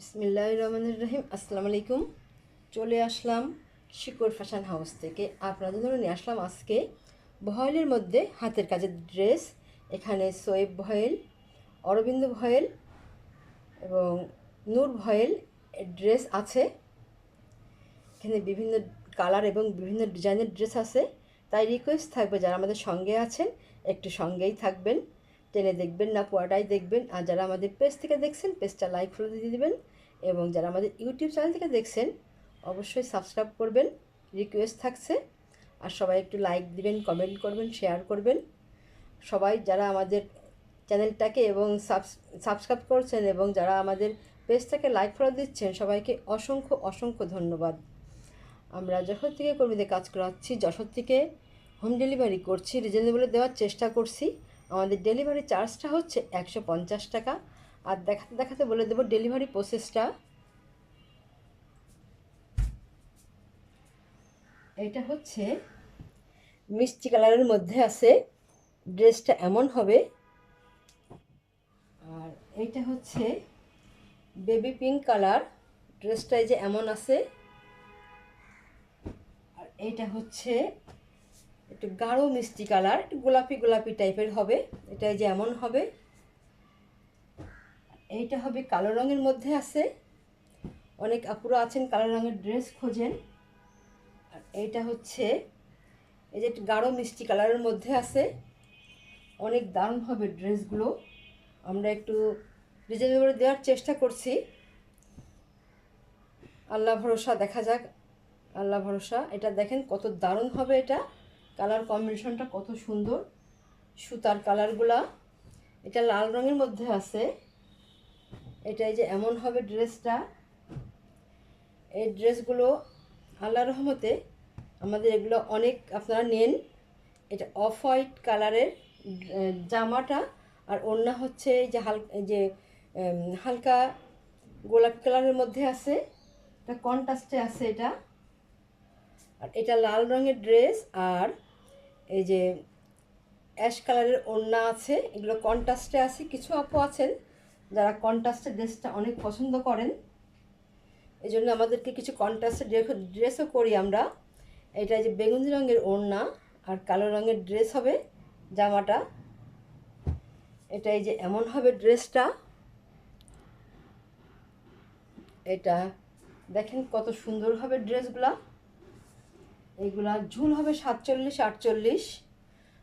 বিসমিল্লাহ রহমানুর রহিম। আসসালামু আলাইকুম চলে আসলাম শিকড় ফ্যাশন হাউস থেকে। আপনাদের জন্য নিয়ে আসলাম আজকে ভয়েলের মধ্যে হাতের কাজের ড্রেস। এখানে সোয়েব ভয়েল, অরবিন্দ ভয়েল এবং নূর ভয়েল ড্রেস আছে। এখানে বিভিন্ন কালার এবং বিভিন্ন ডিজাইনের ড্রেস আছে। তাই রিকোয়েস্ট থাকবে যারা আমাদের সঙ্গে আছেন, একটু সঙ্গেই থাকবেন। টেনে দেখবেন না পুয়াটাই দেখবেন। আর যারা আমাদের পেজ থেকে দেখছেন পেজটা লাইক ফলো দিয়ে দিবেন। এবং যারা আমাদের ইউটিউব চ্যানেল থেকে দেখছেন, অবশ্যই সাবস্ক্রাইব করবেন। রিকোয়েস্ট থাকছে। আর সবাই একটু লাইক দিবেন কমেন্ট করবেন শেয়ার করবেন। সবাই যারা আমাদের চ্যানেলটাকে এবং সাবস্ক্রাইব করছেন এবং যারা আমাদের পেজটাকে লাইক ফলো দিচ্ছেন, সবাইকে অসংখ্য অসংখ্য ধন্যবাদ। আমরা যশোর থেকে কর্মীদের কাজ করাচ্ছি। যশোর থেকে হোম ডেলিভারি করছি রিজনেবলে দেওয়ার চেষ্টা করছি। আমাদের ডেলিভারি চার্জটা হচ্ছে একশো পঞ্চাশ টাকা। আর দেখাতে দেখাতে বলে দেবো ডেলিভারি প্রসেসটা এটা হচ্ছে মিষ্টি কালারের মধ্যে আছে। ড্রেসটা এমন হবে। আর এইটা হচ্ছে বেবি পিঙ্ক কালার ড্রেসটাই যে এমন আছে। আর এইটা হচ্ছে একটু গাঢ় মিষ্টি কালার, একটু গোলাপি গোলাপি টাইপের হবে। এটাই যে এমন হবে। এইটা হবে কালো রঙের মধ্যে আছে। অনেক আপুরা আছেন, কালো রঙের ড্রেস খোঁজেন। আর এইটা হচ্ছে, এই যে গাঢ় মিষ্টি কালারের মধ্যে আছে। অনেক দারুণ হবে ড্রেসগুলো। আমরা একটু রিজনেবল দেওয়ার চেষ্টা করছি। আল্লাহ ভরসা, দেখা যাক। আল্লাহ ভরসা। এটা দেখেন কত দারুণ হবে এটা। কালার কম্বিনেশনটা কত সুন্দর। সুতার কালারগুলা এটা লাল রঙের মধ্যে আছে। এটাই যে এমন হবে ড্রেসটা। এই ড্রেসগুলো আল্লাহ রহমতে আমাদের এগুলো অনেক আপনারা নেন। এটা অফ হোয়াইট কালারের জামাটা আর ওড়না হচ্ছে যে হাল যে হালকা গোলাপ কালারের মধ্যে আছে। এটা কন্ট্রাস্টে আছে এটা। আর এটা লাল রঙের ড্রেস আর এই যে অ্যাশ কালারের ওড়না আছে, এগুলো কন্ট্রাস্টে আছে, কিছু আপু আছেন যারা কন্ট্রাস্টের ড্রেসটা অনেক পছন্দ করেন। এই জন্য আমাদেরকে কিছু কন্ট্রাস্টের ড্রেসও করি আমরা। এটা যে বেগুনি রঙের ওড়না আর কালো রঙের ড্রেস হবে জামাটা। এটা এই যে এমন হবে ড্রেসটা। এটা দেখেন কত সুন্দর হবে ড্রেসগুলা। এইগুলা ঝুল হবে সাতচল্লিশ, আটচল্লিশ।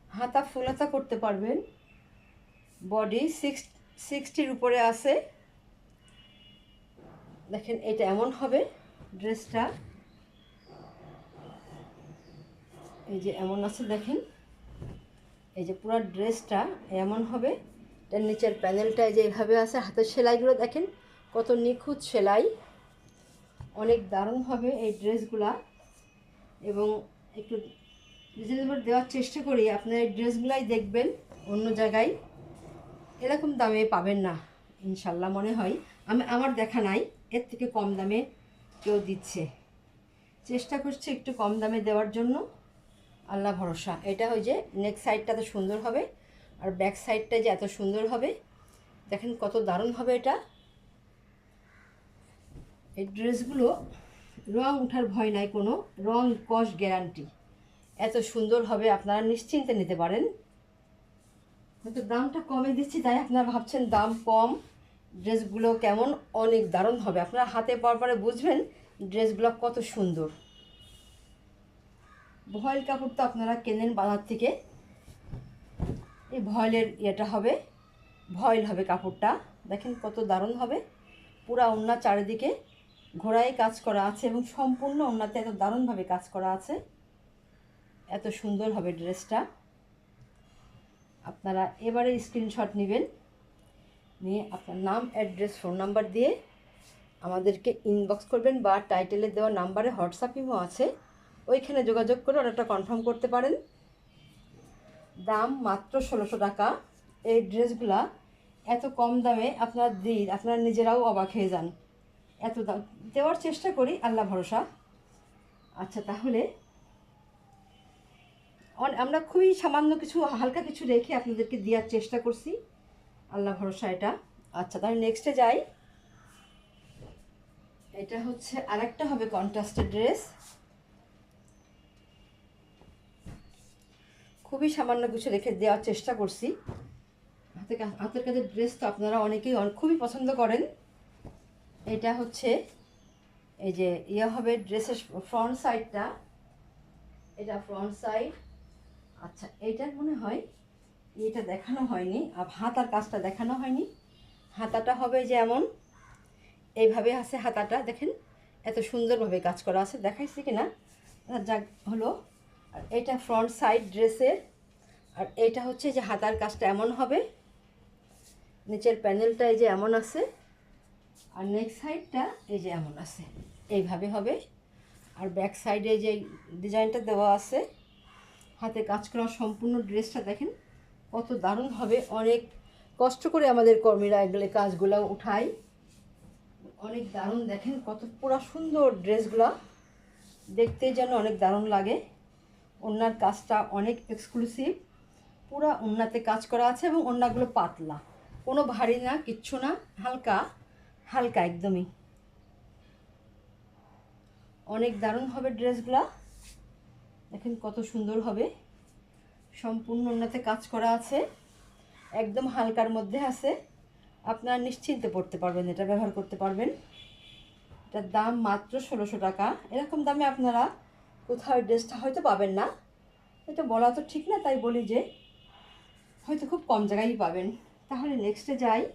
হাতা ফুল হাতা করতে পারবেন। বডি সিক্স সিক্সটির উপরে আছে। দেখেন এটা এমন হবে ড্রেসটা। এই যে এমন আছে দেখেন। এই যে পুরো ড্রেসটা এমন হবে। এটার নিচের প্যানেলটা যে এভাবে আছে, হাতের সেলাইগুলো দেখেন কত নিখুঁত সেলাই। অনেক দারুণ হবে এই ড্রেসগুলা। এবং একটু রিজনেবল দেওয়ার চেষ্টা করি। আপনার এই ড্রেসগুলাই দেখবেন অন্য জায়গায়। এরকম দামে পাবেন না ইনশাল্লাহ মনে হয়। আমি আমার দেখা নাই, এর থেকে কম দামে কেউ দিচ্ছে। চেষ্টা করছে একটু কম দামে দেওয়ার জন্য। আল্লাহ ভরসা। এটা ওই যে নেক সাইডটা তো সুন্দর হবে, আর ব্যাক সাইডটা যে এত সুন্দর হবে, দেখেন কত দারুণ হবে এটা। এই ড্রেসগুলো রং ওঠার ভয় নাই, কোনো রং কস গ্যারান্টি এত সুন্দর হবে, আপনারা নিশ্চিন্তে নিতে পারেন। হয়তো দামটা কমে দিচ্ছি, তাই আপনারা ভাবছেন দাম কম। ড্রেসগুলো কেমন? অনেক দারুণ হবে। আপনারা হাতে পাওয়ার পরে বুঝবেন ড্রেসগুলো কত সুন্দর। ভয়েল কাপড় তো আপনারা কেনেন বাজার থেকে। এই ভয়েলের ইয়েটা হবে, ভয়েল হবে কাপড়টা। দেখেন কত দারুণ হবে। পুরা ওন্না চারিদিকে। ঘোড়ায় কাজ করা আছে এবং সম্পূর্ণ ওন্নাতে এত দারুণভাবে কাজ করা আছে। এত সুন্দর হবে ড্রেসটা। আপনারা এবারে স্ক্রিনশট নেবেন। নিয়ে আপনার নাম, অ্যাড্রেস, ফোন নাম্বার দিয়ে আমাদেরকে ইনবক্স করবেন বা টাইটেলে দেওয়া নাম্বারে হোয়াটসঅ্যাপ ইমো আছে। ওইখানে যোগাযোগ করে অর্ডারটা কনফার্ম করতে পারেন। দাম মাত্র ষোলোশো টাকা। এই ড্রেসগুলা এত কম দামে আপনারা দিই আপনারা নিজেরাও অবাক হয়ে যান। এত দেওয়ার চেষ্টা করি, আল্লাহ ভরসা। আচ্ছা তাহলে আমরা খুবই সামান্য কিছু, হালকা কিছু রেখে আপনাদেরকে দেওয়ার চেষ্টা করছি। আল্লাহ ভরসা এটা। আচ্ছা তাহলে নেক্সটে যাই। এটা হচ্ছে আরেকটা হবে কন্ট্রাস্টের ড্রেস খুবই সামান্য কিছু রেখে দেওয়ার চেষ্টা করছি। হাতে হাতের কাছে ড্রেস তো আপনারা অনেকেই খুবই পছন্দ করেন। এটা হচ্ছে এই যে ইয়ে হবে ড্রেসের ফ্রন্ট সাইডটা। এটা ফ্রন্ট সাইড। আচ্ছা এইটার মনে হয় এটা দেখানো হয়নি আর হাতার কাজটা দেখানো হয়নি। হাতাটা হবে যেমন, এইভাবে আছে হাতাটা, দেখেন এত সুন্দরভাবে কাজ করা আছে, দেখাইছি কি না? যাক, হলো। আর এটা ফ্রন্ট সাইড ড্রেসের, আর এটা হচ্ছে যে হাতার কাজটা এমন হবে, নিচের প্যানেলটা এই যে এমন আছে আর নেক্সট সাইডটা এই যে এমন আছে। এইভাবে হবে। আর ব্যাক সাইডে যে ডিজাইনটা দেওয়া আছে, হাতে কাজ করা সম্পূর্ণ ড্রেসটা দেখেন, কত দারুণ হবে। অনেক কষ্ট করে আমাদের কর্মীরা এগুলো কাজগুলো উঠায়। অনেক দারুণ দেখেন, কত পুরো সুন্দর ড্রেসগুলো দেখতে যেন অনেক দারুণ লাগে। ওনার কাজটা অনেক এক্সক্লুসিভ পুরা ওনাতে কাজ করা আছে এবং ওনাগুলো পাতলা। কোনো ভারী না, কিচ্ছু না, হালকা। হালকা, একদমই। অনেক দারুণ হবে ড্রেসগুলা। দেখেন কত সুন্দর হবে। সম্পূর্ণ ওনাতে কাজ করা আছে। একদম হালকার মধ্যে আছে। আপনারা নিশ্চিন্তে পড়তে পারবেন, এটা ব্যবহার করতে পারবেন। এটার দাম মাত্র ষোলোশো টাকা। এরকম দামে আপনারা কোথাও ড্রেসটা হয়তো পাবেন না। এটা বলা তো ঠিক না, তাই বলি যে হয়তো খুব কম জায়গায়ই পাবেন। তাহলে নেক্সটে যাই।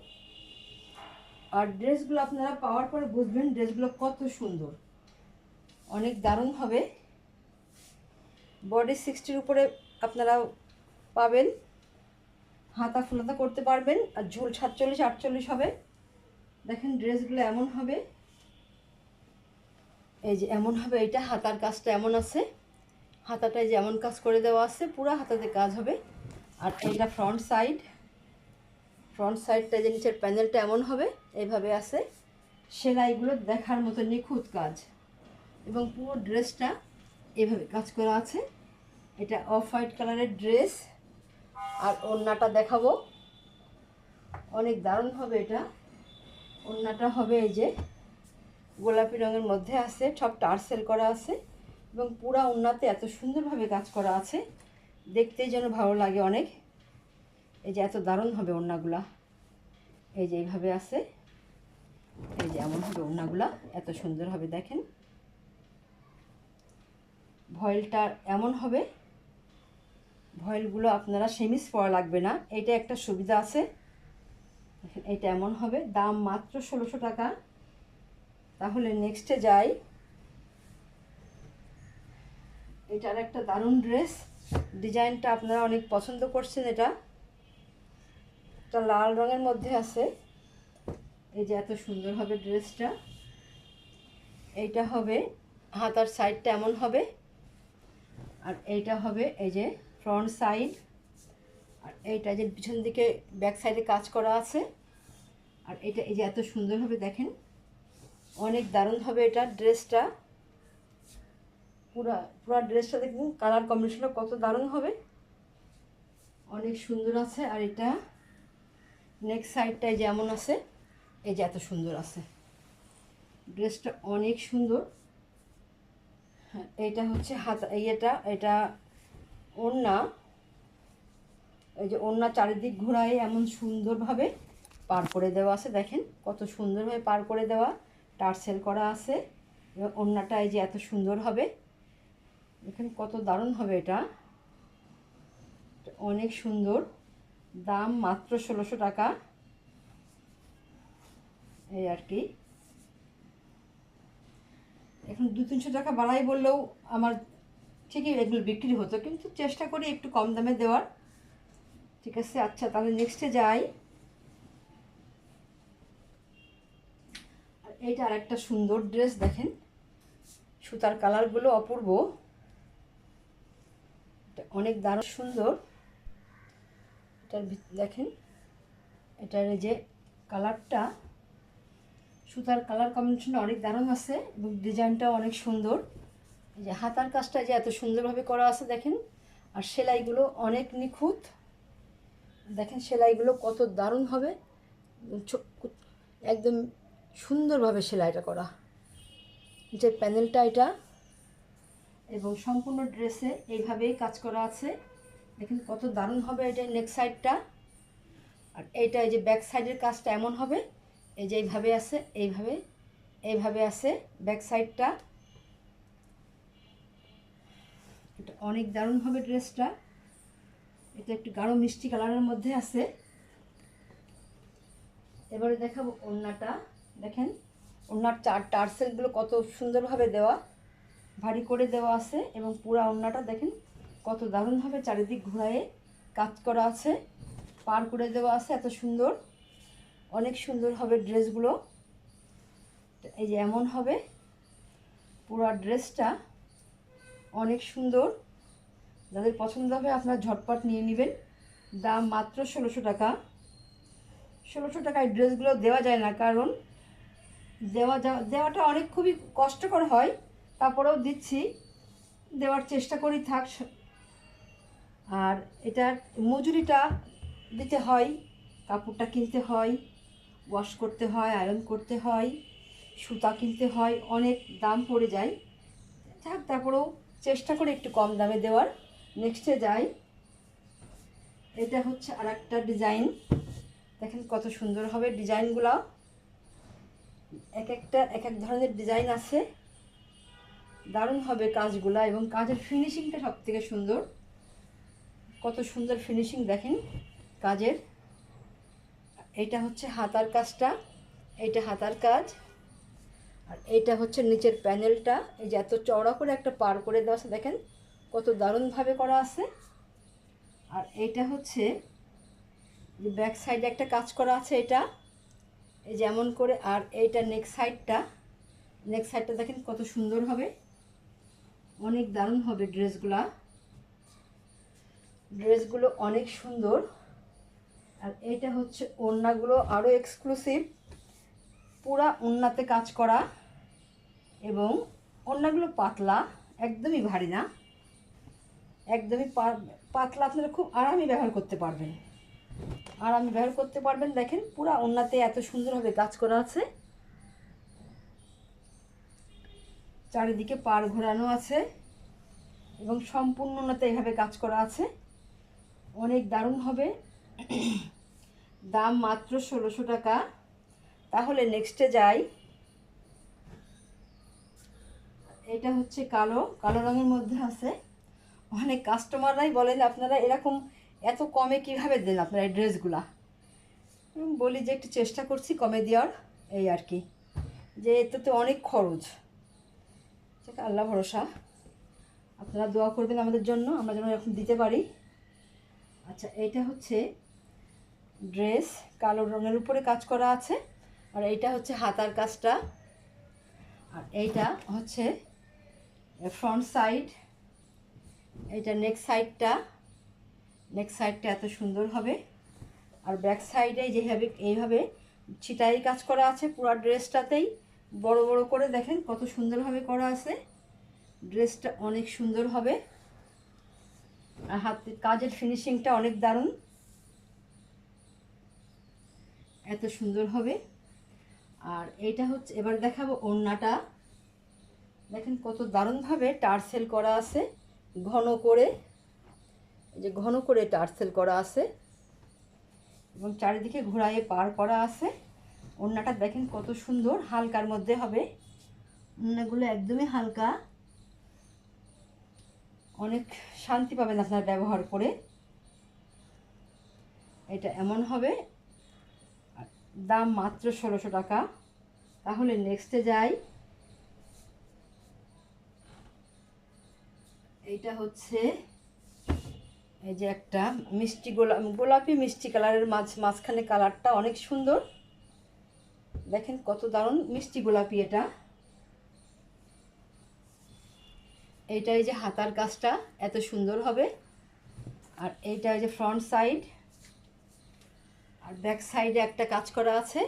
আর ড্রেসগুলো আপনারা পাওয়ার পরে বুঝবেন ড্রেসগুলো কত সুন্দর। অনেক দারুণ হবে। বডি সিক্সটির উপরে আপনারা পাবেন। হাতা ফুলাতা করতে পারবেন। আর ঝোল সাতচল্লিশ, আটচল্লিশ হবে। দেখেন ড্রেসগুলো এমন হবে। এই যে এমন হবে এটা হাতার কাজটা এমন আছে। হাতাটায় যে এমন কাজ করে দেওয়া আছে, পুরো হাতাতে কাজ হবে। আর এটা ফ্রন্ট সাইড ফ্রন্ট সাইডটা যে নিচের প্যানেলটা এমন হবে এইভাবে আছে। সেলাইগুলো দেখার মতো নিখুঁত কাজ। এবং পুরো ড্রেসটা এভাবে কাজ করা আছে। এটা অফ হোয়াইট কালারের ড্রেস আর ওড়নাটা দেখাবো। অনেক দারুণ হবে এটা। ওড়নাটা হবে এই যে, গোলাপি রঙের মধ্যে আছে। সব টার্সেল করা আছে। এবং পুরা ওড়নাতে এত সুন্দরভাবে কাজ করা আছে। দেখতেই যেন ভালো লাগে অনেক। এই যে এত দারুণ হবে ওড়নাগুলা। এই যে এইভাবে আছে। এই যে এমন হবে ওড়নাগুলা, এত সুন্দর হবে, দেখেন। ভয়েলটা এমন হবে, ভয়েলগুলো আপনারা সেমিস পরা লাগবে না। এটা একটা সুবিধা আছে। এটা এমন হবে, দাম মাত্র ষোলোশো টাকা। তাহলে নেক্সটে যাই। এটার একটা দারুণ ড্রেস ডিজাইনটা আপনারা অনেক পছন্দ করছেন এটা। এটা লাল রঙের মধ্যে আছে। এই যে এত সুন্দর হবে ড্রেসটা। এইটা হবে, হাতার সাইডটা এমন হবে। আর এইটা হবে এই যে ফ্রন্ট সাইড আর এইটা যে পিছন দিকে ব্যাক সাইডে কাজ করা আছে। আর এটা এই যে এত সুন্দরভাবে দেখেন। অনেক দারুণ হবে এটা ড্রেসটা। পুরা পুরা ড্রেসটা দেখুন কালার কম্বিনেশনটা কত দারুণ হবে। অনেক সুন্দর আছে। আর এটা নেক্সট সাইডটায় যেমন আছে, এই যে এত সুন্দর আছে। ড্রেসটা অনেক সুন্দর। হ্যাঁ এইটা হচ্ছে হাত, ইয়েটা, এটা ওড়না। এই যে ওড়না চারিদিক ঘোরায় এমন সুন্দরভাবে পার করে দেওয়া আছে, দেখেন কত সুন্দরভাবে পার করে দেওয়া। টার্সেল করা আছে এবং ওড়নাটা এই যে এত সুন্দর হবে। দেখেন কত দারুণ হবে এটা। এটা অনেক সুন্দর। দাম মাত্র ষোলোশো টাকা। এই আর কি। এখন দু তিনশো টাকা বাড়াই বললেও আমার ঠিকই এগুলো বিক্রি হতো, কিন্তু চেষ্টা করি একটু কম দামে দেওয়ার। ঠিক আছে আচ্ছা তাহলে নেক্সটে যাই। আর এইটা আর একটা সুন্দর ড্রেস দেখেন। সুতার কালারগুলো অপূর্ব। অনেক দারুণ সুন্দর। এটার দেখেন, এটার যে কালারটা, সুতার কালার কম্বিনেশনটা অনেক দারুণ আছে এবং ডিজাইনটাও অনেক সুন্দর। এই যে হাতার কাজটা যে এত সুন্দরভাবে করা আছে, দেখেন, আর সেলাইগুলো অনেক নিখুঁত। দেখেন, সেলাইগুলো কত দারুণ হবে। একদম সুন্দরভাবে সেলাইটা করা। যে প্যানেলটা এটা, এবং সম্পূর্ণ ড্রেসে এইভাবেই কাজ করা আছে। দেখেন কত দারুণ হবে এটা নেক সাইডটা আর এইটা এই যে ব্যাক সাইডের কাজটা এমন হবে, এই যে এইভাবে আছে, এইভাবে এইভাবে আছে ব্যাক সাইডটা এটা অনেক দারুণ হবে ড্রেসটা এটা একটু গাঢ় মিষ্টি কালারের মধ্যে আছে। এবারে দেখাবো ওড়নাটা। দেখেন, ওড়নার চার টার্সেলগুলো কত সুন্দরভাবে দেওয়া, ভারী করে দেওয়া আছে এবং পুরা ওড়নাটা দেখেন কত দারুণভাবে চারিদিক ঘোরায়ে কাজ করা আছে, পার করে দেওয়া আছে, এত সুন্দর। অনেক সুন্দর হবে ড্রেসগুলো। এই যে এমন হবে, পুরা ড্রেসটা অনেক সুন্দর। যাদের পছন্দ হবে আপনারা ঝটপট নিয়ে নেবেন। দাম মাত্র ষোলোশো টাকা। ষোলোশো টাকায় ড্রেসগুলো দেওয়া যায় না, কারণ দেওয়া দেওয়াটা অনেক খুবই কষ্টকর হয়। তারপরেও দিচ্ছি, দেওয়ার চেষ্টা করি, থাক আর এটার মজুরিটা দিতে হয়, কাপড়টা কিনতে হয় ওয়াশ করতে হয় আয়রন করতে হয়, সুতা কিনতে হয়, অনেক দাম পড়ে যায়। যাক, তারপরেও চেষ্টা করে একটু কম দামে দেওয়ার। নেক্সটে যাই। এটা হচ্ছে আর একটা ডিজাইন দেখেন কত সুন্দর হবে ডিজাইনগুলো। এক একটা এক এক ধরনের ডিজাইন আছে। দারুণ হবে কাজগুলা এবং কাজের ফিনিশিংটা সব থেকে সুন্দর। কত সুন্দর ফিনিশিং দেখেন কাজের। এইটা হচ্ছে হাতার কাজটা এইটা হাতার কাজ, আর এইটা হচ্ছে নিচের প্যানেলটা। এই যে এত চওড়া করে একটা পার করে দেওয়া আছে, দেখেন কত দারুণভাবে করা আছে। আর এইটা হচ্ছে ব্যাক সাইডে একটা কাজ করা আছে এটা। এই যেমন করে, আর এইটা নেক সাইডটা নেক সাইডটা দেখেন কত সুন্দর হবে। অনেক দারুণ হবে ড্রেসগুলা ড্রেসগুলো অনেক সুন্দর। আর এইটা হচ্ছে ওড়নাগুলো আরও এক্সক্লুসিভ পুরা ওড়নাতে কাজ করা এবং ওড়নাগুলো পাতলা, একদমই ভারী না। একদমই পাতলা আপনারা খুব আরামে ব্যবহার করতে পারবেন। আরামে ব্যবহার করতে পারবেন। দেখেন পুরা ওড়নাতে এত সুন্দরভাবে কাজ করা আছে। চারিদিকে পার ঘোরানো আছে এবং সম্পূর্ণ ওড়নাতে এভাবে কাজ করা আছে। অনেক দারুণ হবে। দাম মাত্র ষোলোশো টাকা। তাহলে নেক্সটে যাই। এটা হচ্ছে কালো কালো রঙের মধ্যে আছে। অনেক কাস্টমাররাই বলেন আপনারা এরকম এত কমে কীভাবে দেন আপনারা এই ড্রেসগুলা? বলি যে একটু চেষ্টা করছি কমে দেওয়ার, এই আর কি। যে এতে অনেক খরচ। আল্লাহ ভরসা। আপনারা দোয়া করবেন আমাদের জন্য, আমরা যেন এরকম দিতে পারি। আচ্ছা এইটা হচ্ছে ড্রেস, কালো রঙের উপরে কাজ করা আছে, আর এইটা হচ্ছে হাতার কাজটা, আর এইটা হচ্ছে ফ্রন্ট সাইড এইটা নেক সাইডটা নেক সাইডটা এত সুন্দর হবে, আর ব্যাক সাইডে যেভাবে, এইভাবে ছিটাই কাজ করা আছে পুরো ড্রেসটাতেই, বড় বড় করে দেখেন কত সুন্দরভাবে করা আছে, ড্রেসটা অনেক সুন্দর হবে। হাতের কাজের ফিনিশিংটা অনেক দারুণ। এত সুন্দর হবে। আর এইটা হচ্ছে, এবার দেখাবো ওড়নাটা। দেখেন কত দারুণভাবে টার্সেল করা আছে, ঘন করে। যে ঘন করে টার্সেল করা আছে। এবং চারিদিকে ঘোরায়ে পার করা আছে। ওড়নাটা দেখেন কত সুন্দর, হালকার মধ্যে হবে। ওড়নাগুলো একদমই হালকা। অনেক শান্তি পাবেন আপনার ব্যবহার করে। এটা এমন হবে। দাম মাত্র ষোলোশো টাকা। তাহলে নেক্সটে যাই। এইটা হচ্ছে এই যে একটা মিষ্টি গোলা, গোলাপি মিষ্টি কালারের মাঝ, মাঝখানে কালারটা অনেক সুন্দর। দেখেন কত দারুণ মিষ্টি গোলাপি এটা। এইটা এই যে হাতার কাজটা এত সুন্দর হবে। আর এইটা এই যে ফ্রন্ট সাইড আর ব্যাক সাইডে একটা কাজ করা আছে।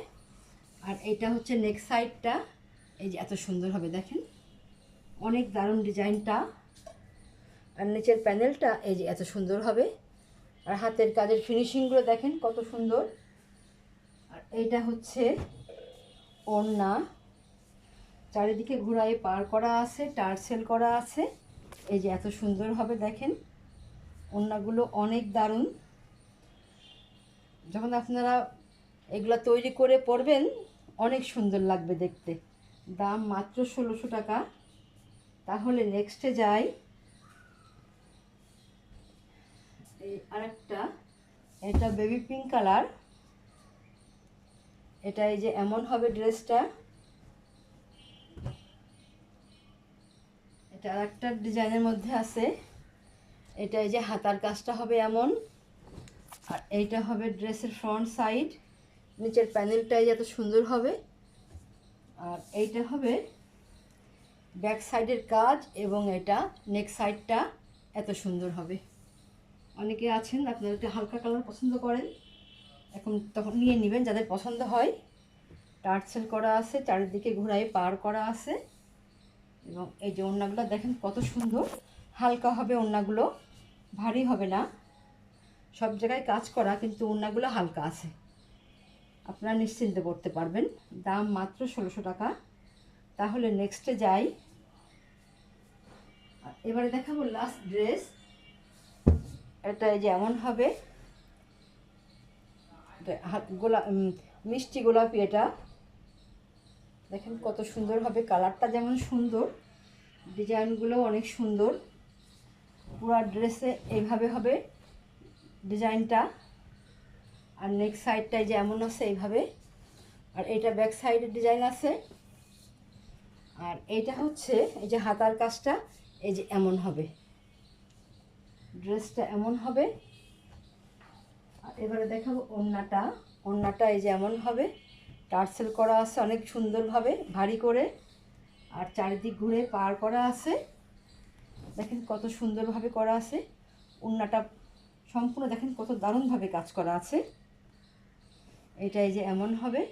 আর এইটা হচ্ছে নেক সাইডটা এই যে এত সুন্দর হবে দেখেন। অনেক দারুণ ডিজাইনটা। আর নিচের প্যানেলটা এই যে এত সুন্দর হবে। আর হাতের কাজের ফিনিশিংগুলো দেখেন কত সুন্দর। আর এইটা হচ্ছে ওড়না। চারিদিকে ঘোড়ায় পার করা আছে, টার্সেল করা আছে। এই যে এত সুন্দরভাবে দেখেন। ওড়নাগুলো অনেক দারুণ। যখন আপনারা এগুলা তৈরি করে পরবেন, অনেক সুন্দর লাগবে দেখতে। দাম মাত্র ষোলোশো টাকা। তাহলে নেক্সটে যাই। এই আরেকটা। এটা বেবি পিঙ্ক কালার এটা এই যে এমন হবে ড্রেসটা এটা আরেকটা ডিজাইনের মধ্যে আছে। এটা এই যে হাতার কাজটা হবে এমন। আর এইটা হবে ড্রেসের ফ্রন্ট সাইড। নিচের প্যানেলটাই যত সুন্দর হবে। আর এইটা হবে ব্যাক সাইডের কাজ এবং এটা নেক সাইডটা এত সুন্দর হবে। অনেকে আছেন আপনারা একটু হালকা কালার পছন্দ করেন। এখন তখন নিয়ে নেবেন, যাদের পছন্দ হয়। টার্সেল করা আছে, চারিদিকে ঘোড়ায় পার করা আছে। এবং এই যে ওড়নাগুলো দেখেন কত সুন্দর। হালকা হবে ওড়নাগুলো, ভারী হবে না। সব জায়গায় কাজ করা, কিন্তু ওড়নাগুলো হালকা আছে। আপনারা নিশ্চিন্তে করতে পারবেন। দাম মাত্র ষোলোশো টাকা। তাহলে নেক্সটে যাই। এবারে দেখাবো লাস্ট ড্রেস এটা এই যে এমন হবে। হাত গোলা মিষ্টি গোলাপি এটা। দেখেন কত সুন্দর হবে, কালারটা যেমন সুন্দর, ডিজাইনগুলো অনেক সুন্দর। পুরো ড্রেসে এইভাবে হবে ডিজাইনটা। আর নেক সাইডটায় যেমন আছে এইভাবে। আর এটা ব্যাক সাইডের ডিজাইন আছে। আর এইটা হচ্ছে, এই যে হাতার কাজটা, এই যে এমন হবে। ড্রেসটা এমন হবে। আর এবারে দেখাবো ওড়নাটা। ওড়নাটা এই যে এমন হবে। টার্সেল করা আছে অনেক সুন্দরভাবে, ভারী করে। আর চারিদিক ঘুরে পার করা আছে। দেখেন কত সুন্দরভাবে করা আছে। ওড়নাটা সম্পূর্ণ দেখেন কত দারুণভাবে কাজ করা আছে। এটা এই যে এমন হবে।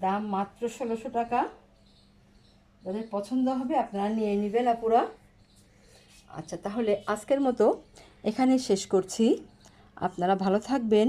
দাম মাত্র ষোলোশো টাকা। যাদের পছন্দ হবে আপনারা নিয়ে নেবেন আপুরা। আচ্ছা তাহলে আজকের মতো এখানে শেষ করছি। আপনারা ভালো থাকবেন।